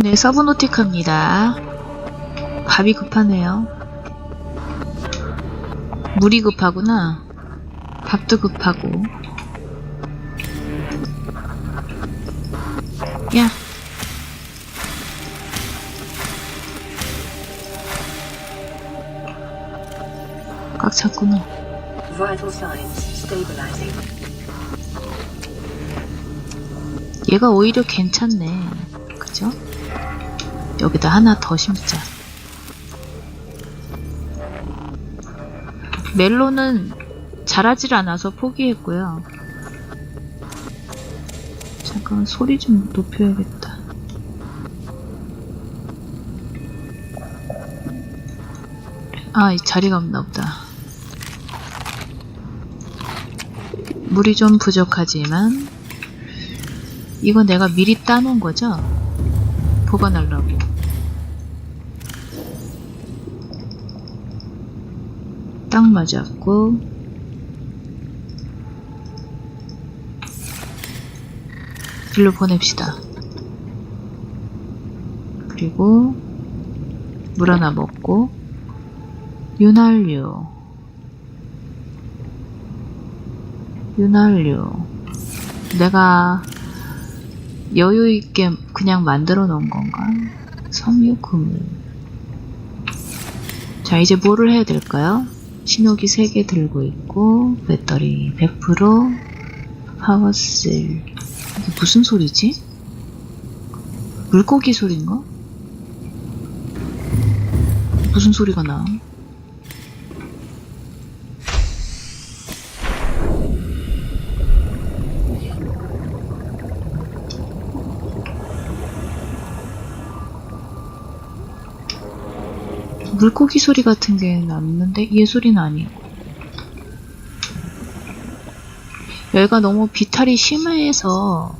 네, 서브노티카입니다. 밥이 급하네요. 물이 급하구나. 밥도 급하고. 야. 꽉 찼구나. 얘가 오히려 괜찮네. 그죠? 여기다 하나 더 심자. 멜론은 자라질 않아서 포기했고요. 잠깐 소리 좀 높여야겠다. 아, 이 자리가 없나 보다. 물이 좀 부족하지만 이거 내가 미리 따놓은 거죠? 보관하려고. 딱 맞았고. 길로 보냅시다. 그리고 물 하나 먹고 윤활유 윤활유 내가 여유 있게 그냥 만들어 놓은 건가? 섬유 그물. 자, 이제 뭐를 해야 될까요? 신호기 3개 들고 있고, 배터리 100%, 파워셀. 이게 무슨 소리지? 물고기 소리인가? 무슨 소리가 나? 물고기 소리 같은 게 났는데 얘 소리는 아니고 여기가 너무 비탈이 심해서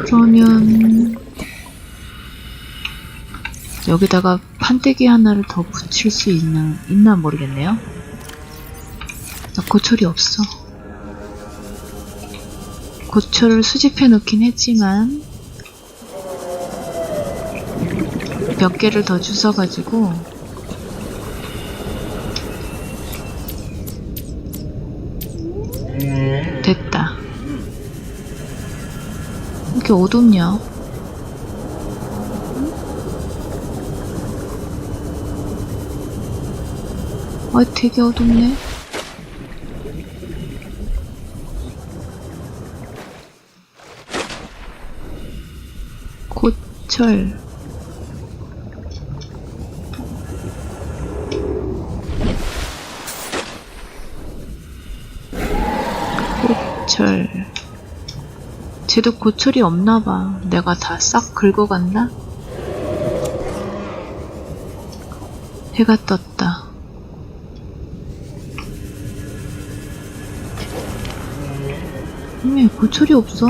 그러면 여기다가 판때기 하나를 더 붙일 수 있나 있나 모르겠네요. 나 고철이 없어. 고철을 수집해 놓긴 했지만 몇 개를 더 주워가지고 됐다. 왜 이렇게 어둡냐? 아, 되게 어둡네. 고철. 고철. 쟤도 고철이 없나봐. 내가 다 싹 긁어간다? 해가 떴다. 왜 고철이 없어?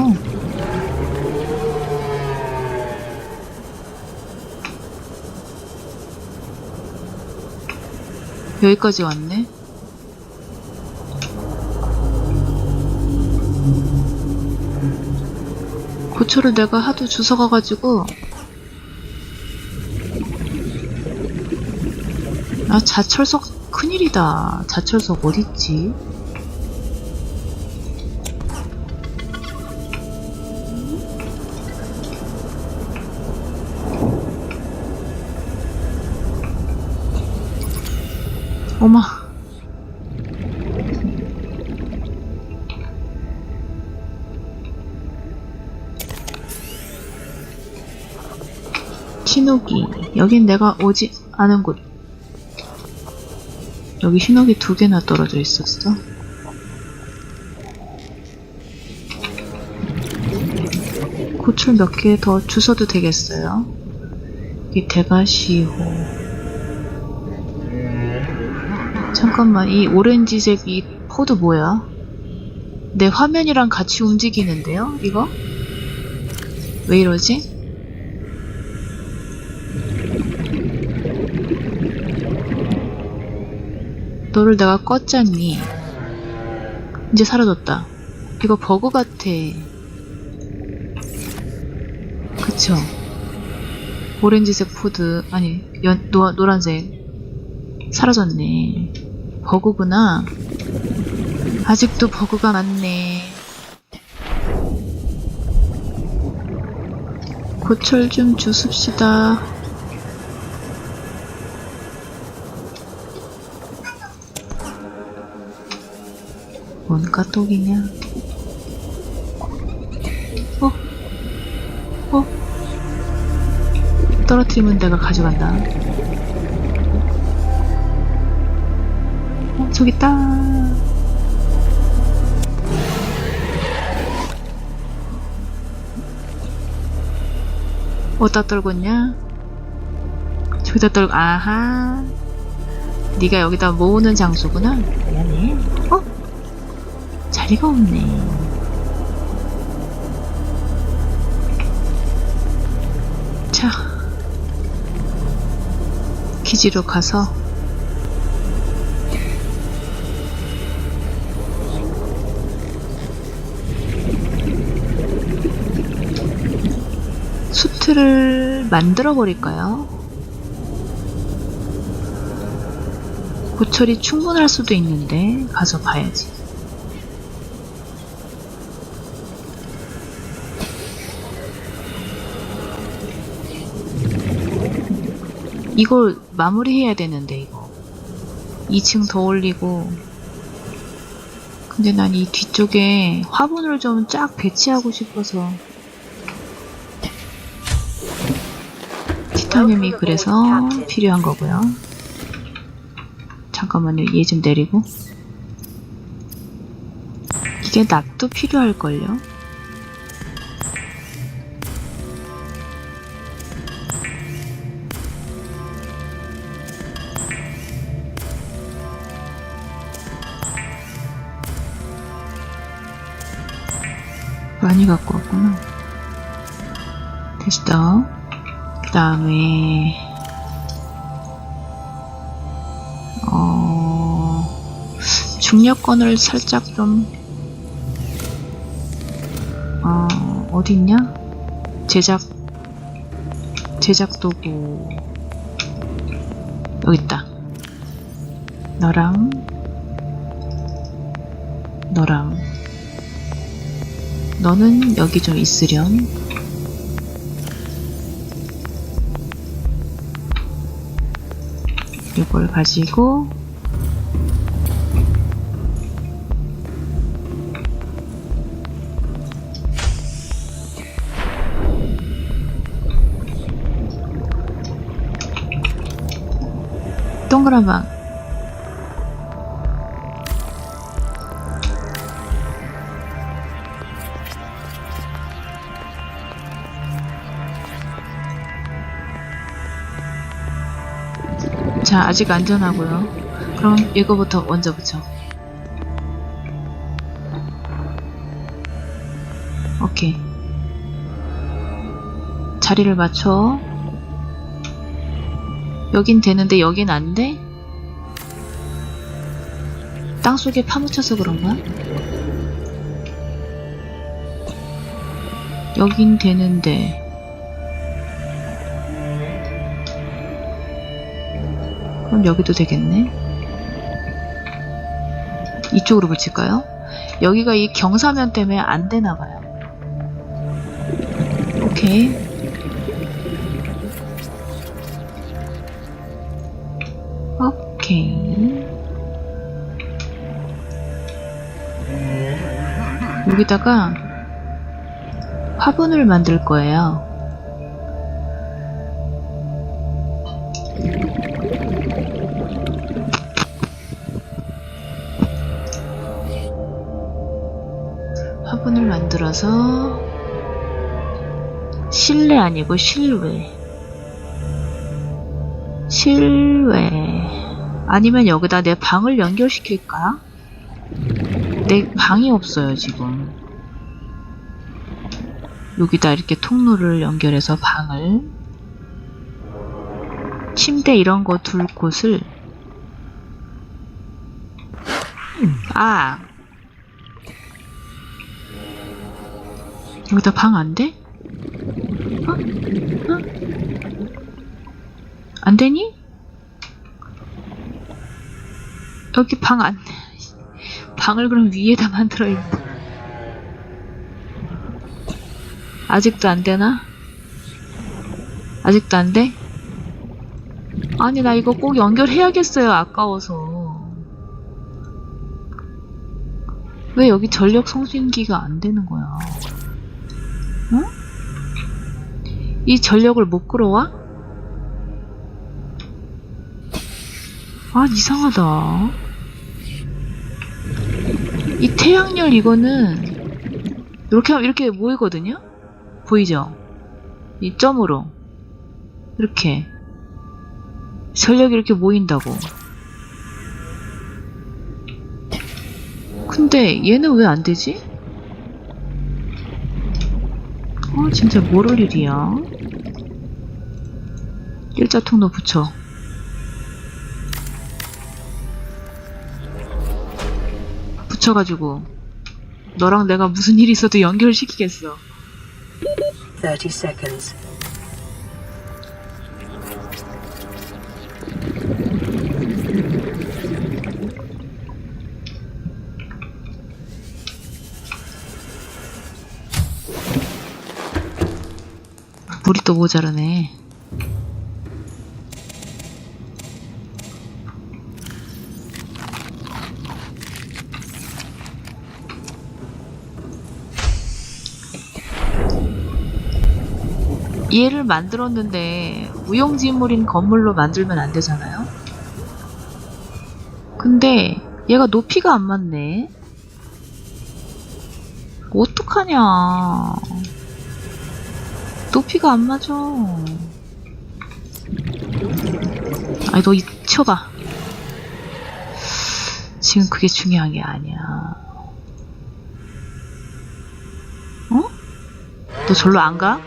여기까지 왔네? 고초를 내가 하도 주워가가지고. 아 자철석 큰일이다. 자철석 어딨지? 어마 신호기. 여긴 내가 오지 않은 곳. 여기 신호기 두 개나 떨어져 있었어. 고철 몇개 더 주워도 되겠어요. 이 대가시호. 잠깐만, 이 오렌지색 이 포드 뭐야? 내 화면이랑 같이 움직이는데요? 이거? 왜 이러지? 너를 내가 껐잖니. 이제 사라졌다. 이거 버그 같아. 그쵸. 오렌지색 푸드, 아니, 연, 노, 노란색. 사라졌네. 버그구나. 아직도 버그가 많네. 고철 좀 주습시다. 뭔 까똑이냐? 어? 어? 떨어뜨리면 내가 가져간다. 어, 저기 있다. 어디다 떨고 있냐? 저기다 떨고, 아하. 네가 여기다 모으는 장소구나. 미안해. 어? 자리가 없네. 자, 기지로 가서 수트를 만들어 버릴까요? 고철이 충분할 수도 있는데 가서 봐야지. 이걸 마무리해야 되는데 이거. 2층 더 올리고. 근데 난 이 뒤쪽에 화분을 좀 쫙 배치하고 싶어서. 티타늄이 그래서 필요한 거고요. 잠깐만요. 얘 좀 내리고. 이게 낫도 필요할걸요 많이 갖고 왔구나. 됐어. 그 다음에, 어, 중력권을 살짝 좀, 어, 어디 있냐? 제작, 제작 도구. 여기 있다. 너랑, 너는 여기 좀 있으렴. 이걸 가지고 동그란 방 자, 아직 안전하고요. 그럼 이거부터 먼저 붙여. 오케이. 자리를 맞춰. 여긴 되는데 여긴 안 돼? 땅속에 파묻혀서 그런가? 여긴 되는데 그럼 여기도 되겠네. 이쪽으로 붙일까요? 여기가 이 경사면 때문에 안 되나 봐요. 오케이. 오케이. 여기다가 화분을 만들 거예요. 만들어서 실내 아니고 실외. 실외. 아니면 여기다 내 방을 연결시킬까? 내 방이 없어요 지금. 여기다 이렇게 통로를 연결해서 방을. 침대 이런 거 둘 곳을. 아 여기다 방 안 돼? 어? 안 되니? 여기 방 안, 방을 그럼 위에다 만들어야겠다. 아직도 안 되나? 아직도 안 돼? 아니, 나 이거 꼭 연결해야겠어요. 아까워서. 왜 여기 전력 송신기가 안 되는 거야? 응? 이 전력을 못 끌어와? 아, 이상하다. 이 태양열 이거는 이렇게 이렇게 모이거든요? 보이죠? 이 점으로. 이렇게. 전력이 이렇게 모인다고. 근데 얘는 왜 안 되지? 아, 진짜 모를 일이야. 일자 통로 붙여. 붙여가지고 너랑 내가 무슨 일 있어도 연결시키겠어. 30 seconds. 물이 또 모자라네. 얘를 만들었는데 무용지물인 건물로 만들면 안 되잖아요? 근데 얘가 높이가 안 맞네. 어떡하냐. 높이가 안 맞아. 아니, 너 이, 쳐봐. 지금 그게 중요한 게 아니야. 어? 너 절로 안 가?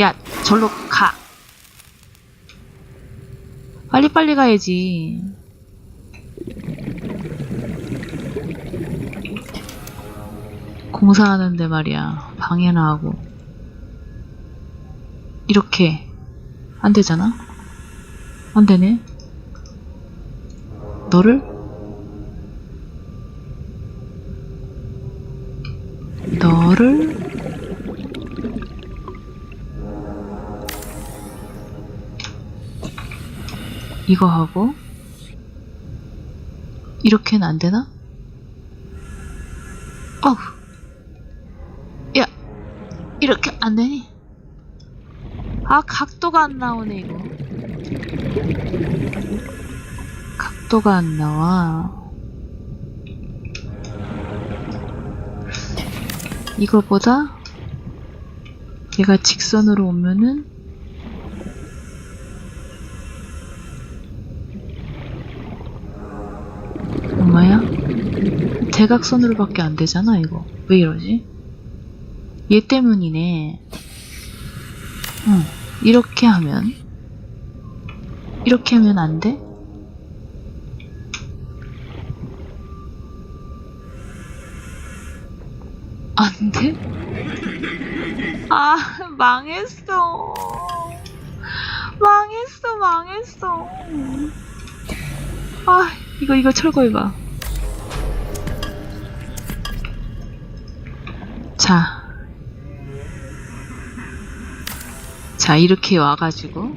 야, 절로 가. 빨리빨리 가야지. 공사하는데 말이야. 방해나 하고. 이렇게. 안 되잖아? 안 되네. 너를? 너를? 이거 하고 이렇게는 안 되나? 어우 야 이렇게 안 되니? 아 각도가 안 나오네 이거. 각도가 안 나와. 이거보다 얘가 직선으로 오면은 엄마야? 대각선으로밖에 안 되잖아 이거. 왜 이러지? 얘 때문이네. 응 이렇게 하면 이렇게 하면 안 돼? 안 돼? 아 망했어 망했어 망했어 아 이거 이거 철거해봐 자. 자, 이렇게 와가지고.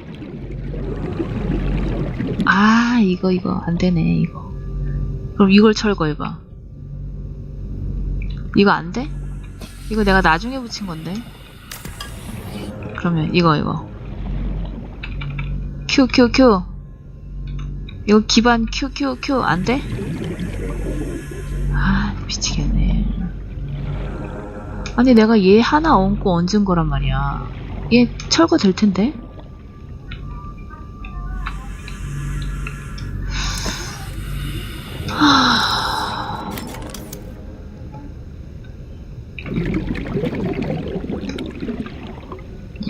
아, 이거, 이거, 안 되네, 이거. 그럼 이걸 철거해봐. 이거 안 돼? 이거 내가 나중에 붙인 건데. 그러면 이거, 이거. 큐, 큐, 큐. 이거 기반 큐, 큐, 큐. 안 돼? 아, 미치겠네. 아니 내가 얘 하나 얹고 얹은 거란 말이야. 얘 철거 될 텐데. 하...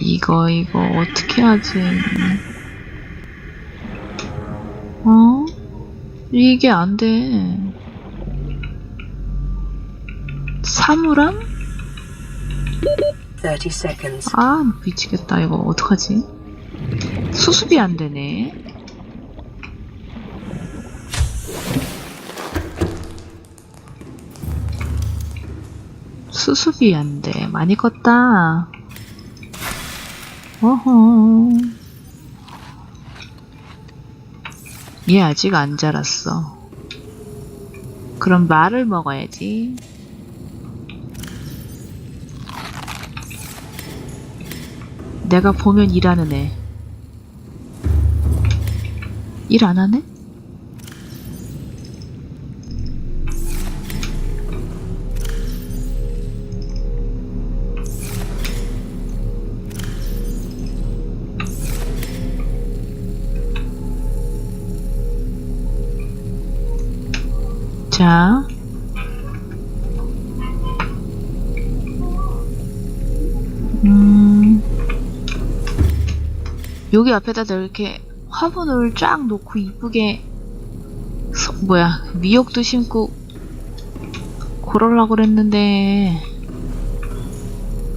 이거 이거 어떻게 하지? 어? 이게 안 돼. 사물함? 30 seconds. 아, 미치겠다. 이거 어떡하지? 수습이 안 되네. 수습이 안 돼. 많이 껐다. 어허. 얘 아직 안 자랐어. 그럼 말을 먹어야지. 내가 보면 일하는 애. 일 안 하네? 여기 앞에다 이렇게 화분을 쫙 놓고 이쁘게 서- 뭐야 미역도 심고 그러려고 그랬는데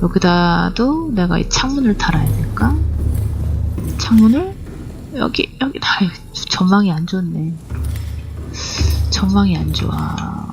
여기다도 내가 이 창문을 달아야 될까? 창문을? 여기 여기 다 전망이 안 좋네. 전망이 안 좋아